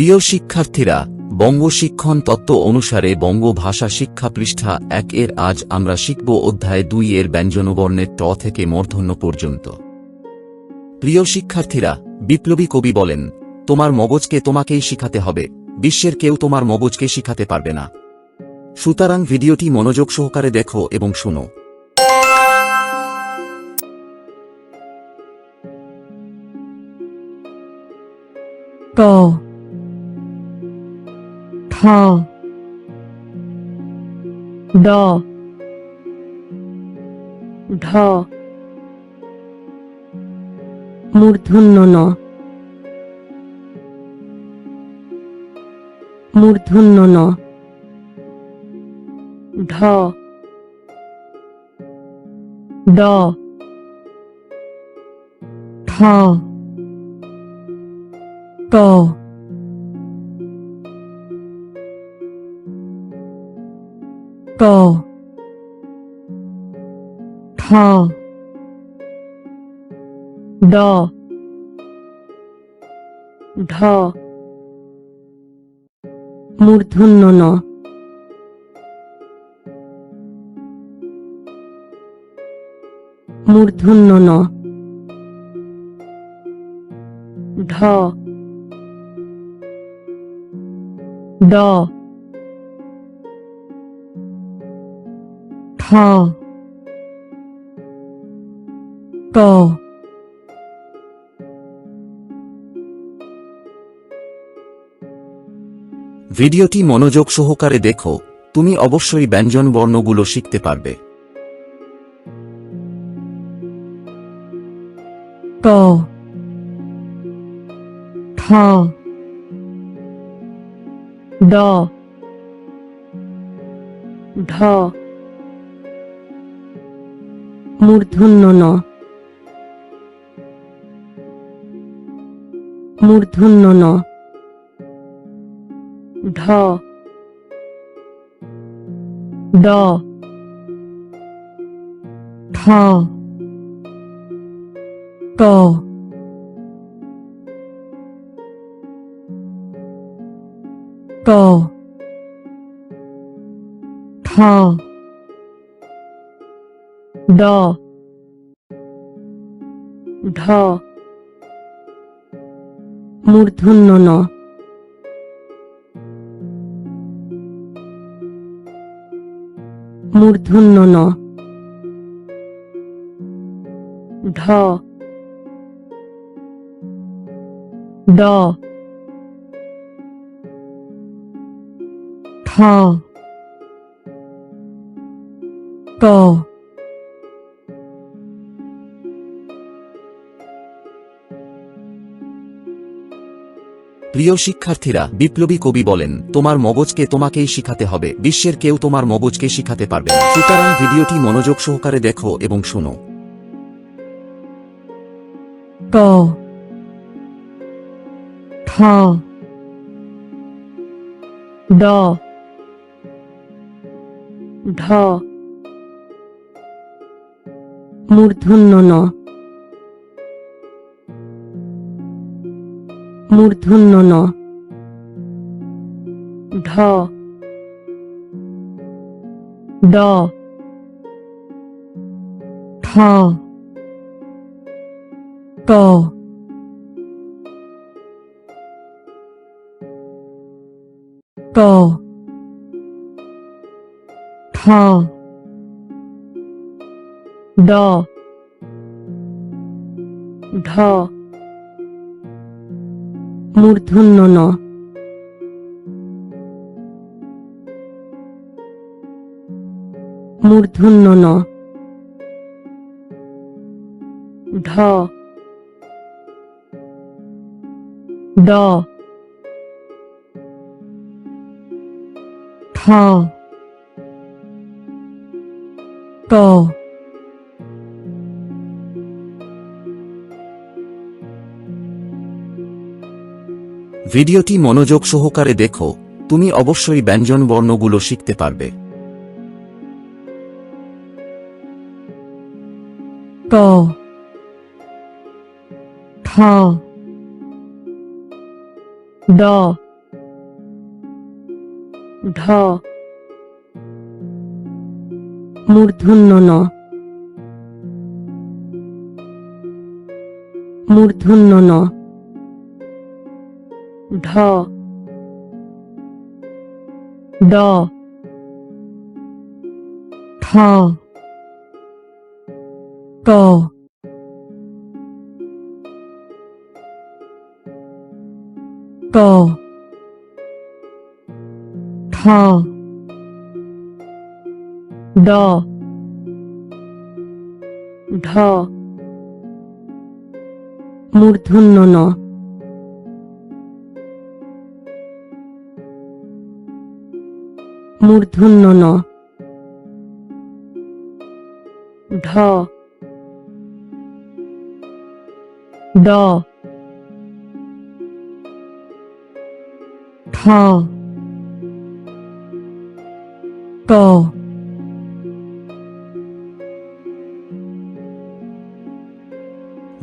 প্রিয় শিক্ষার্থীরা বঙ্গ শিক্ষণ তত্ত্ব অনুসারে বঙ্গ ভাষা শিক্ষা পৃষ্ঠা এক এর আজ আমরা শিখব অধ্যায় দুই এর ব্যঞ্জনবর্ণের ট থেকে মূর্ধন্য পর্যন্ত। প্রিয় শিক্ষার্থীরা, বিপ্লবী কবি বলেন, তোমার মগজকে তোমাকেই শিখাতে হবে, বিশ্বের কেউ তোমার মগজকে শিখাতে পারবে না। সুতরাং ভিডিওটি মনোযোগ সহকারে দেখো এবং শোনো। ট ঠ ড। ঢ। মূর্ধন্য ন। মূর্ধন্য ন। ঢ। ড। ঠ। ট। ট ঠ ড ঢ মূর্ধন্য ন মূর্ধন্য ন ঢ ড ঠ ট ভিডিওটি মনোযোগ সহকারে দেখো, তুমি অবশ্যই ব্যঞ্জন বর্ণগুলো শিখতে পারবে। ট ঠ। ড। ঢ। মূর্ধন্য ন মূর্ধন্য ন ঢ। ড। ঠ। ট। ট। ঠ। ড। ঢ। মূর্ধন্য ন মূর্ধন্য ন ঢ। ড। ঠ। ট। প্রিয় শিক্ষার্থীরা, বিপ্লবী কবি বলেন, তোমার মগজকে তোমাকেই শিখাতে হবে। বিশ্বের কেউ তোমার মগজকে শিখাতে পারবে সুতরাং ভিডিওটি মনোযোগ সহকারে দেখো এবং শোনো। মূর্ধন্য ন। মূর্ধন্য ন ঢ। ড। ঠ। ট। ট। ঠ। ড। ঢ। মূর্ধন্য ন। মূর্ধন্য ন। ঢ। ড। ঠ। ট। ভিডিওটি মনোযোগ সহকারে দেখো, তুমি অবশ্যই ব্যঞ্জন বর্ণগুলো শিখতে পারবে। ড। ঢ। মূর্ধন্য ন মূর্ধন্য ন ঢ। ড। ঠ। ট। ট। ঠ। ড। ঢ। মূর্ধন্য ন। মূর্ধন্য ন ঢ। ড। ঠ। ট।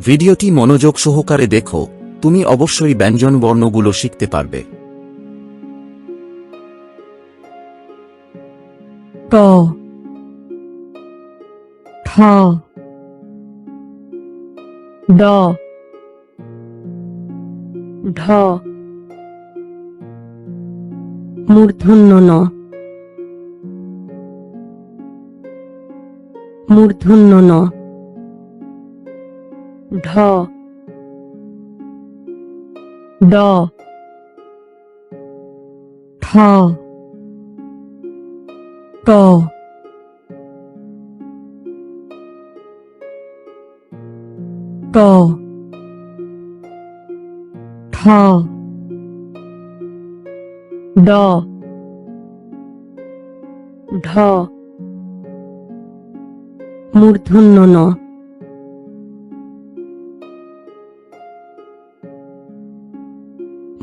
ভিডিওটি মনোযোগ সহকারে দেখো, তুমি অবশ্যই ব্যঞ্জন বর্ণগুলো শিখতে পারবে। ট ঠ। ড। ঢ। মূর্ধন্য ন মূর্ধন্য ন ঢ। ড। ঠ। ট ট ঠ ড ঢ মূর্ধন্য ন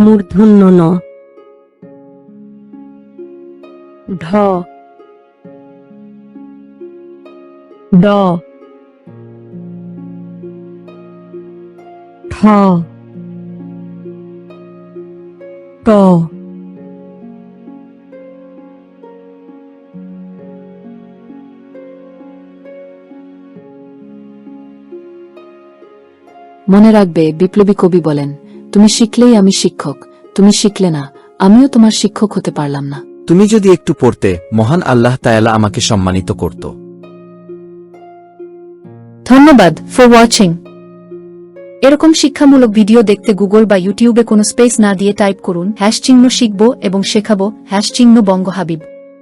মূর্ধন্য ন ঢ ড। ঠ। ট মনে রাখবে, বিপ্লবী কবি বলেন, তুমি শিখলেই আমি শিক্ষক, তুমি শিখলে না, আমিও তোমার শিক্ষক হতে পারলাম না। তুমি যদি একটু পড়তে, মহান আল্লাহ তায়ালা আমাকে সম্মানিত করত। ধন্যবাদ ফর ওয়াচিং এরকম শিক্ষামূলক ভিডিও দেখতে গুগল বা ইউটিউবে কোনো স্পেস না দিয়ে টাইপ করুন, হ্যাশ চিহ্ন শিখব এবং শেখাবো, হ্যাশ চিহ্ন বঙ্গ হাবিব